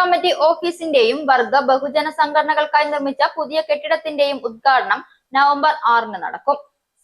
Committee ഓഫീസിന്റെയും വർഗ ബഹുജന സംഘടനകൾക്കായി നിർമ്മിച്ച പുതിയ കെട്ടിടത്തിന്റെയും ഉദ്ഘാടനം നവംബർ ആറിന് നടക്കും.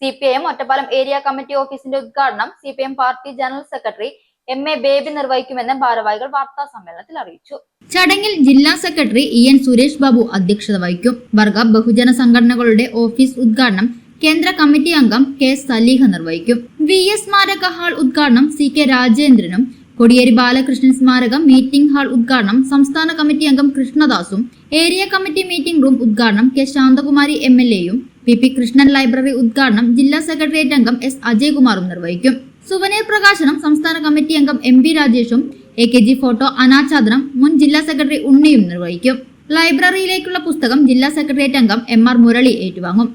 C P M Ottapalam area committee ഓഫീസിന്റെ ഉദ്ഘാടനം C P M party general secretary M A Baby നിർവഹിക്കുമെന്ന് ഭാരവാഹികൾ വാർത്താ സമ്മേളനത്തിൽ അറിയിച്ചു. ചടങ്ങിൽ ജില്ലാ secretary E N Suresh Babu അധ്യക്ഷത വഹിക്കും. വർഗ ബഹുജന സംഘടനകളുടെ ഓഫീസ് ഉദ്ഘാടനം കേന്ദ്ര കമ്മിറ്റി അംഗം കെ സലീഹ നിർവഹിക്കും. വി എസ് സ്മാരക ഹാൾ ഉദ്ഘാടനം സി കെ രാജേന്ദ്രനും കൊടിയേരി ബാലകൃഷ്ണൻ സ്മാരകം മീറ്റിംഗ് ഹാൾ ഉദ്ഘാടനം സംസ്ഥാന കമ്മിറ്റി അംഗം കൃഷ്ണദാസും ഏരിയ കമ്മിറ്റി മീറ്റിംഗ് റൂം ഉദ്ഘാടനം കെ ശാന്തകുമാരി എം എൽ എയും പി പി കൃഷ്ണൻ ലൈബ്രറി ഉദ്ഘാടനം ജില്ലാ സെക്രട്ടേറിയറ്റ് അംഗം എസ് അജയ്കുമാറും നിർവഹിക്കും. സുവനീർ പ്രകാശനം സംസ്ഥാന കമ്മിറ്റി അംഗം എം പി രാജേഷും എ കെ ജി ഫോട്ടോ അനാച്ഛാദനം മുൻ ജില്ലാ സെക്രട്ടറി ഉണ്ണിയും നിർവഹിക്കും. ലൈബ്രറിയിലേക്കുള്ള പുസ്തകം ജില്ലാ സെക്രട്ടേറിയറ്റ് അംഗം എം ആർ മുരളി ഏറ്റുവാങ്ങും.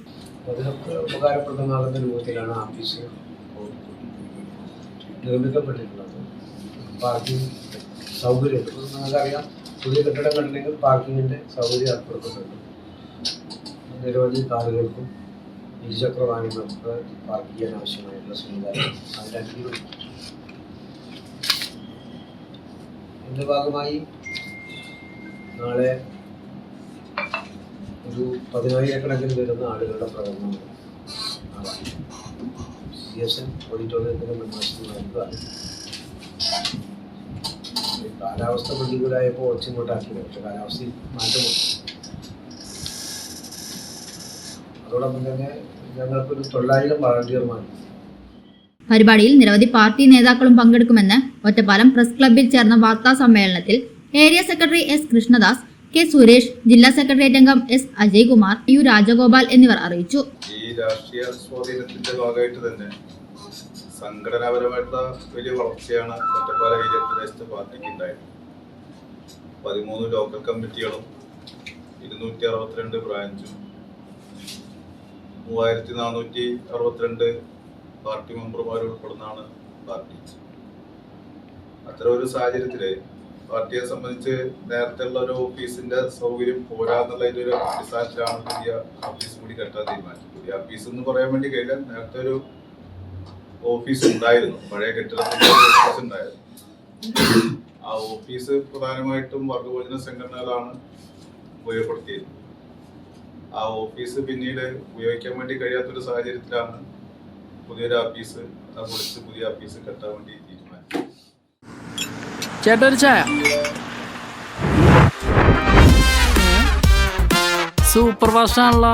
നിർമ്മിക്കപ്പെട്ടിട്ടുള്ളത്. പാർക്കിംഗ് സൗകര്യം ഇപ്പോൾ നമുക്കറിയാം പുതിയ കെട്ടിടങ്ങളിലേക്ക് പാർക്കിങ്ങിന്റെ സൗകര്യം ഏർപ്പെടുത്തുന്നുണ്ട് നിരവധി കാറുകൾക്കും ഇരുചക്ര വാഹനങ്ങൾക്ക് പാർക്ക് ചെയ്യാൻ ആവശ്യമായിട്ടുള്ള സംവിധാനം അടിയിൽ ഇതിന്റെ ഭാഗമായി നാളെ ഒരു പതിനായിരക്കണക്കിന് വരുന്ന ആളുകളുടെ പ്രകടനം സി എസ് എൻ ഓഡിറ്റോറിയത്തിന്റെ മുൻവശത്ത് നൽകുകയാണ് ഈ കാലാവസ്ഥ പ്രതികൂലമായപ്പോൾ ഒച്ചിങ്ങോട്ടാക്കി പക്ഷെ കാലാവസ്ഥയിൽ മാറ്റം അതോടൊപ്പം തന്നെ ഞങ്ങൾക്കൊരു തൊള്ളായിരം വളണ്ടിയർമാർ. പരിപാടിയിൽ നിരവധി പാർട്ടി നേതാക്കളും പങ്കെടുക്കുമെന്ന് ഒറ്റപ്പാലം പ്രസ് ക്ലബ്ബിൽ ചേർന്ന വാർത്താ സമ്മേളനത്തിൽ area secretary S Krishnadas K Suresh ജില്ലാ സെക്രട്ടേറിയറ്റ് അംഗം എസ് അജയ്കുമാർ യു രാജഗോപാൽ എന്നിവർ അറിയിച്ചു. ഈ രാഷ്ട്രീയ സ്വാധീനത്തിന്റെ ഭാഗമായിട്ട് തന്നെ സംഘടനാപരമായിട്ടുള്ള വലിയ വളർച്ചയാണ് ഒറ്റപ്പാല ഏരിയ പ്രദേശത്തെ പാർട്ടിക്ക് ഉണ്ടായത്. പതിമൂന്ന് ലോക്കൽ കമ്മിറ്റികളും ഇരുന്നൂറ്റി അറുപത്തിരണ്ട് ബ്രാഞ്ചും മൂവായിരത്തി നാനൂറ്റി അറുപത്തിരണ്ട് പാർട്ടി മെമ്പർമാർ ഉൾപ്പെടുന്നതാണ് പാർട്ടി. അത്തരം ഒരു സാഹചര്യത്തിൽ പാർട്ടിയെ സംബന്ധിച്ച് നേരത്തെ ഉള്ള ഒരു ഓഫീസിന്റെ സൗകര്യം പോരാന്നുള്ളതിന്റെ ഒരു അടിസ്ഥാനത്തിലാണ് പുതിയ ഓഫീസ് കൂടി കെട്ടാൻ തീരുമാനിച്ചത് പുതിയ ഓഫീസ് എന്ന് പറയാൻ വേണ്ടി കഴിഞ്ഞാൽ നേരത്തെ ഒരു ഓഫീസ് ഉണ്ടായിരുന്നു. പഴയ കെട്ടിടത്തിന്റെ ഓഫീസ് ഉണ്ടായിരുന്നു. ആ ഓഫീസ് പ്രധാനമായിട്ടും വർഗഭോജന സംഘടനകളാണ് ഉപയോഗപ്പെടുത്തിയത്. ആ ഓഫീസ് പിന്നീട് ഉപയോഗിക്കാൻ വേണ്ടി കഴിയാത്തൊരു സാഹചര്യത്തിലാണ് പുതിയൊരു ഓഫീസ് അത് പൊളിച്ച് പുതിയ ഓഫീസ് കെട്ടാൻ വേണ്ടി തീരുമാനിച്ചു ചേട്ടാ ഒരു ചായ. സൂപ്പർ ഫാസ്റ്റ് ആണല്ലോ